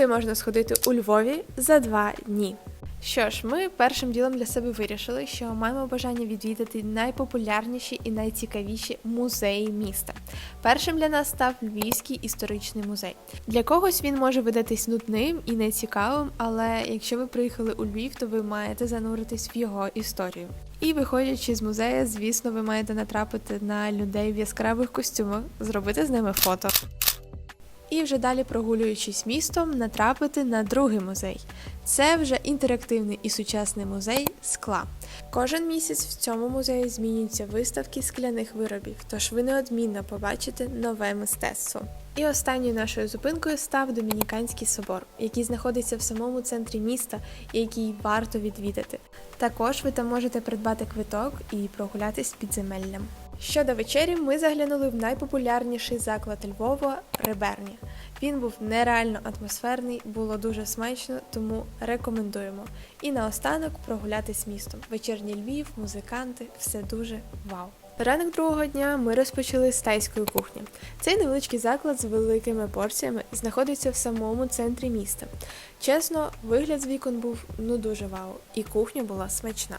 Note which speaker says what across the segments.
Speaker 1: куди можна сходити у Львові за два дні. Що ж, ми першим ділом для себе вирішили, що маємо бажання відвідати найпопулярніші і найцікавіші музеї міста. Першим для нас став Львівський історичний музей. Для когось він може видатись нудним і нецікавим, але якщо ви приїхали у Львів, то ви маєте зануритись в його історію. І виходячи з музею, звісно, ви маєте натрапити на людей в яскравих костюмах, зробити з ними фото. І вже далі, прогулюючись містом, натрапити на другий музей. Це вже інтерактивний і сучасний музей скла. Кожен місяць в цьому музеї змінюються виставки скляних виробів, тож ви неодмінно побачите нове мистецтво. І останньою нашою зупинкою став Домініканський собор, який знаходиться в самому центрі міста і який варто відвідати. Також ви там можете придбати квиток і прогулятись підземеллям. Щодо вечері, ми заглянули в найпопулярніший заклад Львова Реберня. Він був нереально атмосферний, було дуже смачно, тому рекомендуємо. І наостанок прогулятись містом. Вечірній Львів, музиканти, все дуже вау. Ранок другого дня ми розпочали з тайської кухні. Цей невеличкий заклад з великими порціями знаходиться в самому центрі міста. Чесно, вигляд з вікон був ну дуже вау, і кухня була смачна.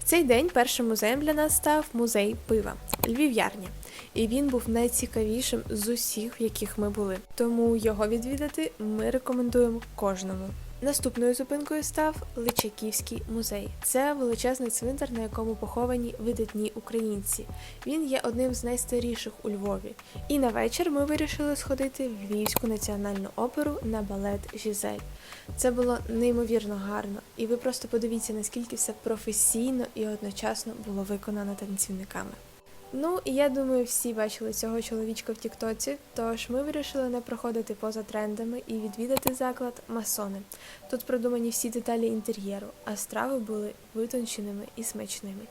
Speaker 1: В цей день першим музеєм для нас став музей пива Львів'ярня, і він був найцікавішим з усіх, в яких ми були. Тому його відвідати ми рекомендуємо кожному. Наступною зупинкою став Личаківський музей. Це величезний цвинтар, на якому поховані видатні українці. Він є одним з найстаріших у Львові. І на вечір ми вирішили сходити в Львівську національну оперу на балет Жизель. Це було неймовірно гарно, і ви просто подивіться, наскільки все професійно і одночасно було виконано танцівниками. Ну і я думаю, всі бачили цього чоловічка в Тіктоці, тож ми вирішили не проходити поза трендами і відвідати заклад масони. Тут продумані всі деталі інтер'єру, а страви були витонченими і смачними.